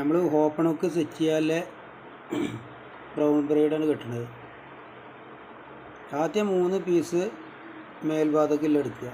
നമ്മൾ ഓപ്പണൊക്കെ set ചെയ്യാല്ലേ? Brown ബ്രൈഡാണ് കിട്ടുന്നത് ആദ്യം മൂന്ന് പീസ് മേൽഭാഗത്തിൽ എടുക്കുക.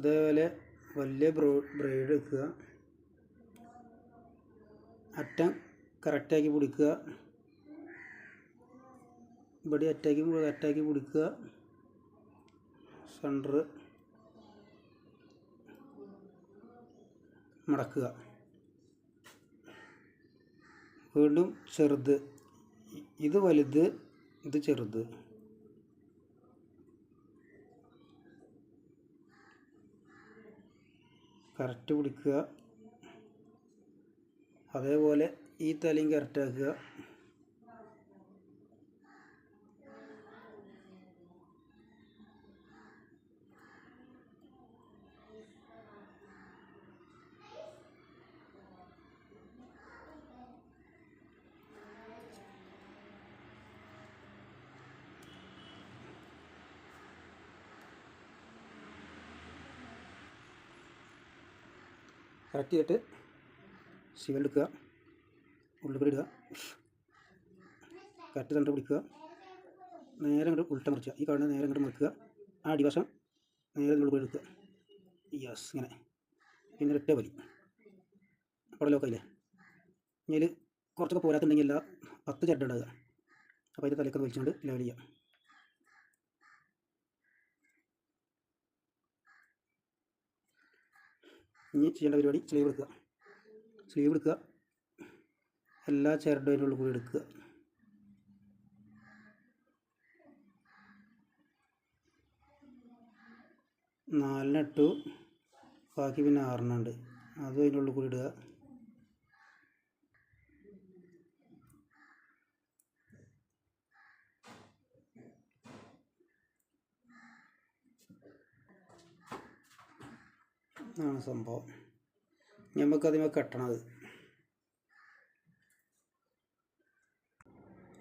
ഇതേപോലെ വലിയ ബ്രോ ബ്രേഡ് എടുക്കുക അറ്റം കറക്റ്റാക്കി പിടിക്കുക. ഇവിടെ അറ്റാക്കി അറ്റാക്കി പിടിക്കുക. സെന്റർ മടക്കുക. വീണ്ടും ചെറുത്. ഇത് വലുത് ഇത് ചെറുത്. കറക്റ്റ് പിടിക്കുക. അതേപോലെ ഈ തലയും കറക്റ്റാക്കുക കറക്റ്റ് ചെയ്തിട്ട് സിവൽ എടുക്കുക. ഉള്ളിൽ ഇടുക. കറക്റ്റ് തണ്ട് പിടിക്കുക. നേരെ ഇങ്ങോട്ട് ഉൾട്ട മറിക്കുക ഈ കാണുന്ന നേരെ ഇങ്ങോട്ട് മറിക്കുക. ആ അടിവശം നേരെ ഇങ്ങോട്ട് കൂടി എടുക്കുക. യെസ് ഇങ്ങനെ. പിന്നെ ഒറ്റ വലി. അവിടെ ലോക്കായില്ലേ ഇനി കുറച്ചൊക്കെ പോരാത്തുണ്ടെങ്കിൽ എല്ലാ പത്ത് ഉണ്ടാകുക അപ്പോൾ അതിന്റെ തലയൊക്കെ വലിച്ചുകൊണ്ട് ലെവൽ ചെയ്യാം ഇനി ചെയ്യേണ്ട പരിപാടി സ്ലീവ് എടുക്കുക. സ്ലീവ് എടുക്കുക. എല്ലാ ചിരടും ഉള്ളിൽ കൂടി എടുക്കുക. നാലിനെട്ടു ബാക്കി പിന്നെ ആറിനുണ്ട് അതും അതിന്റെ കൂടി ഇടുക. ആണ് സംഭവം. നമുക്കതിമേ കെട്ടണത്.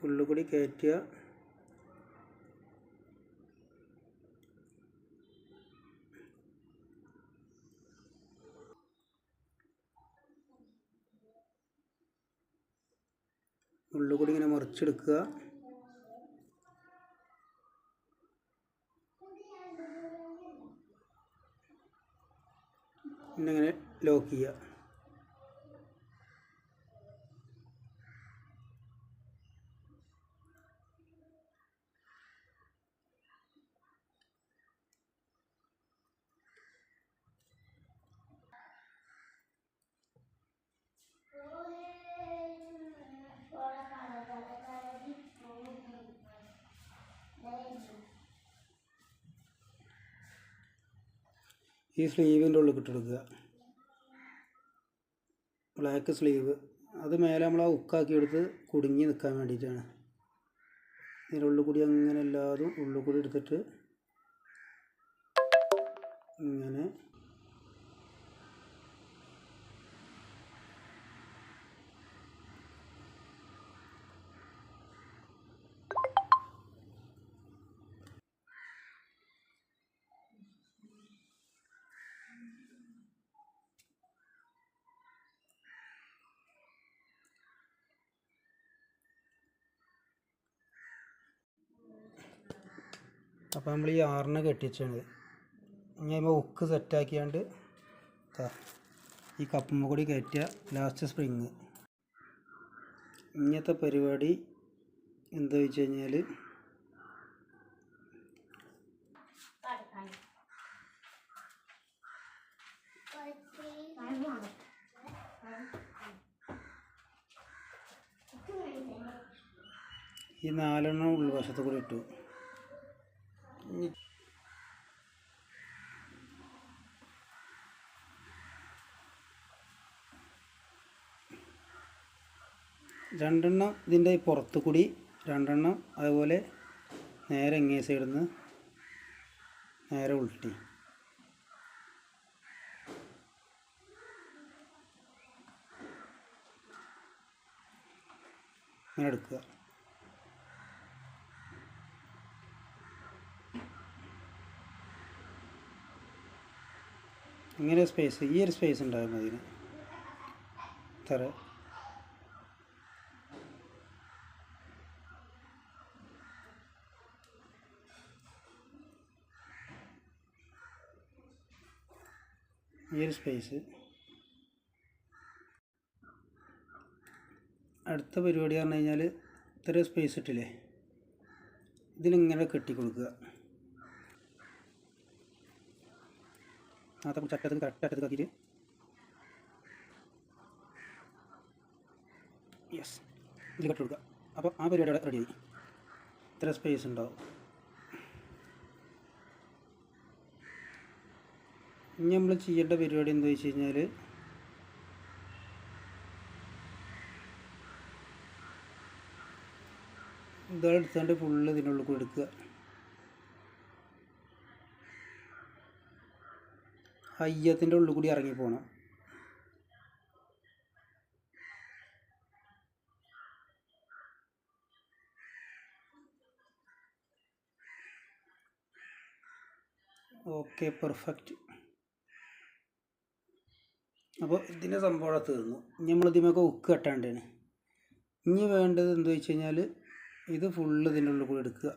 ഉള്ളിൽ കൂടി കയറ്റുക ഉള്ളിൽ കൂടി ഇങ്ങനെ മറിച്ചെടുക്കുക. ഇങ്ങനെ ലോക്ക് ചെയ്യുക. ഈ സ്ലീവിന്റെ ഉള്ളിൽ കിട്ടെടുക്കുക ബ്ലാക്ക് സ്ലീവ് അത് മേലെ നമ്മൾ ആ ഉക്കാക്കി എടുത്ത് കുടുങ്ങി നിൽക്കാൻ വേണ്ടിയിട്ടാണ്. ഇതിന്റെ ഉള്ളിൽ കൂടി അങ്ങനെ എല്ലാതും ഉള്ളിൽ കൂടി എടുത്തിട്ട് ഇങ്ങനെ അപ്പോൾ നമ്മൾ ഈ ആറിനെ കെട്ടിച്ചാണിത് ഇനി നമ്മൾ ഉക്ക് സെറ്റാക്കിയാണ്ട് ഈ കപ്പുമ്മ കൂടി കയറ്റുക ലാസ്റ്റ് സ്പ്രിങ് ഇങ്ങനത്തെ പരിപാടി എന്താ വെച്ച് കഴിഞ്ഞാൽ ഈ നാലെണ്ണം ഉൾവശത്ത് കൂടി ഇട്ടു ഇനി രണ്ടെണ്ണം ഇതിന്റെ പുറത്ത് കൂടി രണ്ടെണ്ണം അതുപോലെ നേരെ ഇങ്ങേ സൈഡിൽ നിന്ന് നേരെ ഉൾട്ടി. അങ്ങനെ എടുക്കുക. ഇങ്ങനെ സ്പേസ് ഈ ഒരു സ്പേസ് ഉണ്ടാകും അതിന്. ഇത്ര ഈ ഒരു സ്പേസ് അടുത്ത പരിപാടി പറഞ്ഞു കഴിഞ്ഞാൽ ഇത്ര സ്പേസ് ഇട്ടില്ലേ? ഇതിലിങ്ങനെ കെട്ടി കൊടുക്കുക ആ തമ്മിൽ ചട്ടത്തിൽ കറക്റ്റ് അറ്റത്ത് ആക്കിയിട്ട്. യെസ് ഇതിൽ കെട്ടി കൊടുക്കുക അപ്പോൾ ആ പരിപാടി റെഡിയായി ഇത്ര സ്പേസ് ഉണ്ടാവും. ഇനി നമ്മൾ ചെയ്യേണ്ട പരിപാടി എന്താ വെച്ച് കഴിഞ്ഞാൽ ഇതെടുത്താണ്ട് ഫുള്ള് ഇതിനുള്ളിൽ കൊടുക്കുക അയ്യത്തിന്റെ ഉള്ളിൽ കൂടി ഇറങ്ങി പോകണം ഓക്കെ പെർഫെക്റ്റ് അപ്പോൾ ഇതിന്റെ സംഭവം തീർന്നു. ഇനി നമ്മൾ ഇതിമൊക്കെ ഉക്ക് കെട്ടാണ്ടാണ് ഇനി വേണ്ടത് എന്താ വെച്ച് കഴിഞ്ഞാൽ ഇത് ഫുള്ള് ഇതിന്റെ ഉള്ളിൽ കൂടി എടുക്കുക.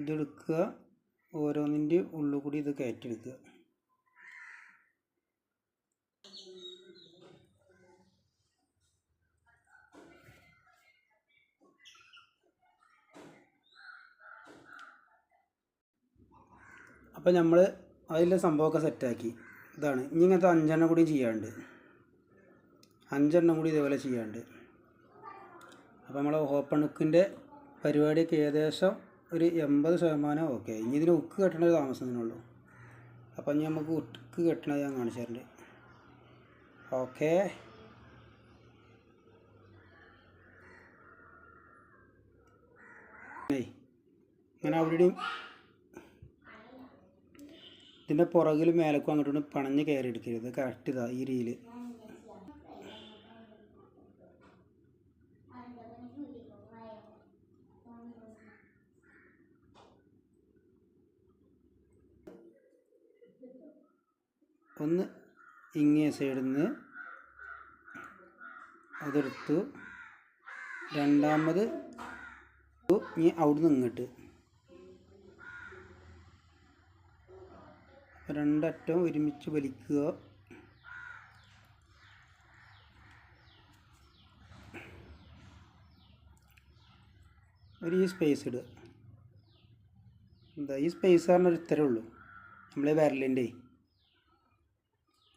ഇതെടുക്കുക ഓരോന്നിന്റെ ഉള്ളിൽ കൂടി ഇത് കയറ്റിയെടുക്കുക. അപ്പോൾ നമ്മൾ അതിലെ സംഭവമൊക്കെ സെറ്റാക്കി. ഇതാണ്. ഇനി ഇങ്ങനത്തെ അഞ്ചെണ്ണം കൂടി ചെയ്യാണ്ട് അഞ്ചെണ്ണം കൂടി ഇതേപോലെ ചെയ്യാണ്ട് അപ്പോൾ നമ്മൾ ഓപ്പൺ ഉക്കിന്റെ പരിപാടിയൊക്കെ ഏകദേശം ഒരു എൺപത് ശതമാനം ഓക്കെ. ഇനി ഇതിന് ഉക്ക് കെട്ടണ ഒരു താമസത്തിനുള്ളൂ അപ്പം ഇനി നമുക്ക് ഉക്ക് കെട്ടണത് ഞാൻ കാണിച്ചു ഓക്കെ. ഇങ്ങനെ അവിടെയും ഇതിന്റെ പുറകിൽ മേലക്കും അങ്ങോട്ടും പണഞ്ഞ് കയറി എടുക്കരുത് കറക്റ്റ് ഇതാ ഈ രീതിയിൽ ഒന്ന് ഇങ്ങേ സൈഡിൽ നിന്ന് അതെടുത്തു. രണ്ടാമത് ഇനി അവിടുന്ന് ഇങ്ങോട്ട്. രണ്ടറ്റം ഒരുമിച്ച് വലിക്കുക. ഒരു ഈ സ്പേസ് ഇടുക. എന്താ ഈ സ്പേസ് പറഞ്ഞൊരു ഇത്രേ ഉള്ളൂ. നമ്മളെ വിരലിന്റെ.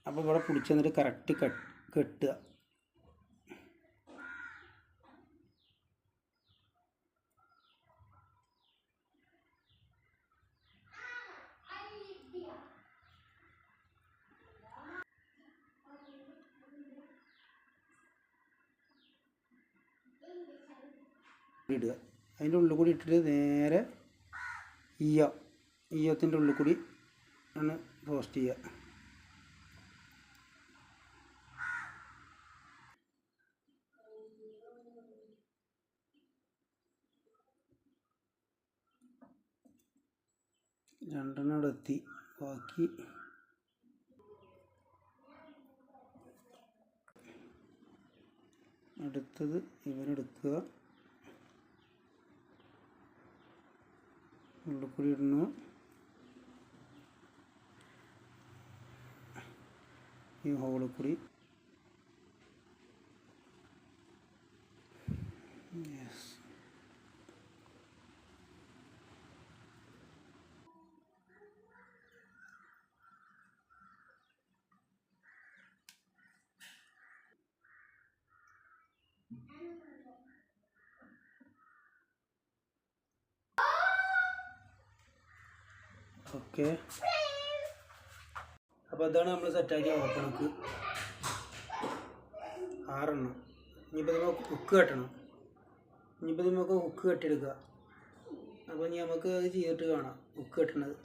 അപ്പോൾ ഇവിടെ പിടിച്ചു എന്നിട്ട് കറക്റ്റ് കട്ട് കെട്ടുക ഇടുക അതിന്റെ ഉള്ളിൽ കൂടി ഇട്ടിട്ട് നേരെ ഈയ ഈയത്തിന്റെ ഉള്ളിൽ കൂടി ആണ് പോസ്റ്റ് ചെയ്യുക. രണ്ടെണ്ണം എത്തി. ബാക്കി അടുത്തത് ഇവനെടുക്കുക. ഉള്ളിൽ കൂടി ഇടുന്നു ഈ ഹോളിൽ കൂടി യെസ് ഓക്കെ. അപ്പോൾ അതാണ് നമ്മൾ സെറ്റാക്കിയ ഓപ്പണക്ക് ആറെണ്ണം. ഇനിയിപ്പോൾ നമുക്ക് ഹുക്ക് കെട്ടണം. ഇനിയിപ്പോൾ നമുക്ക് ഹുക്ക് കെട്ടിയെടുക്കുക. അപ്പോൾ ഇനി നമുക്ക് അത് ചെയ്തിട്ട് കാണാം ഹുക്ക് കെട്ടണത്.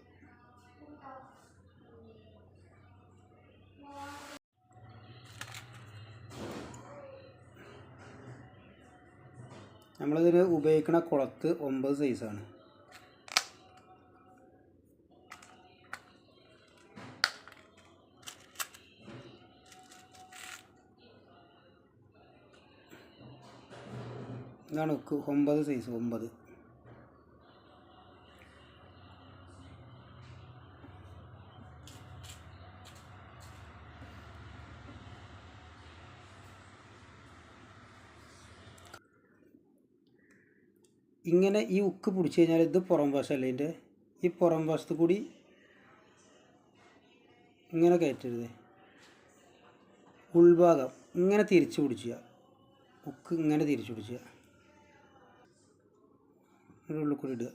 നമ്മളിതിന് ഉപയോഗിക്കുന്ന കുളത്ത് ഒമ്പത് സൈസാണ് ഇതാണ് ഒമ്പത് സൈസ് ഒമ്പത്. ഇങ്ങനെ ഈ ഉക്ക് പിടിച്ചു കഴിഞ്ഞാൽ ഇത് പുറം വശമല്ല ഇതിന്റെ? ഈ പുറം വശത്ത് കൂടി ഇങ്ങനെ കയറ്റരുത്. ഉൾഭാഗം ഇങ്ങനെ തിരിച്ചു പിടിച്ചുക ഉക്ക് ഇങ്ങനെ തിരിച്ചു പിടിക്കുക ഇതിന്റെ ഉള്ളിൽ കൂടി ഇടുക.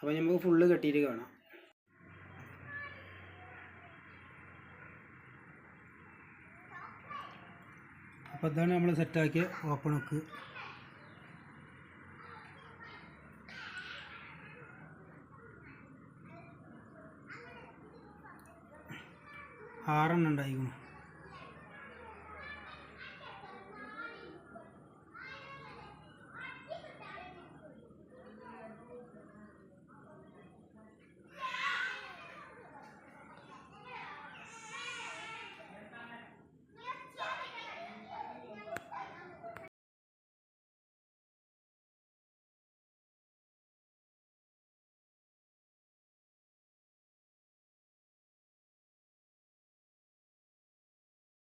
അപ്പോൾ നമുക്ക് ഫുള്ള് കെട്ടിയിട്ട് കാണാം. അപ്പോൾ ഇതാണ് നമ്മൾ സെറ്റാക്കിയ ഓപ്പൺ ഹുക്ക് ആറെണ്ണം ഉണ്ടായിരിക്കണം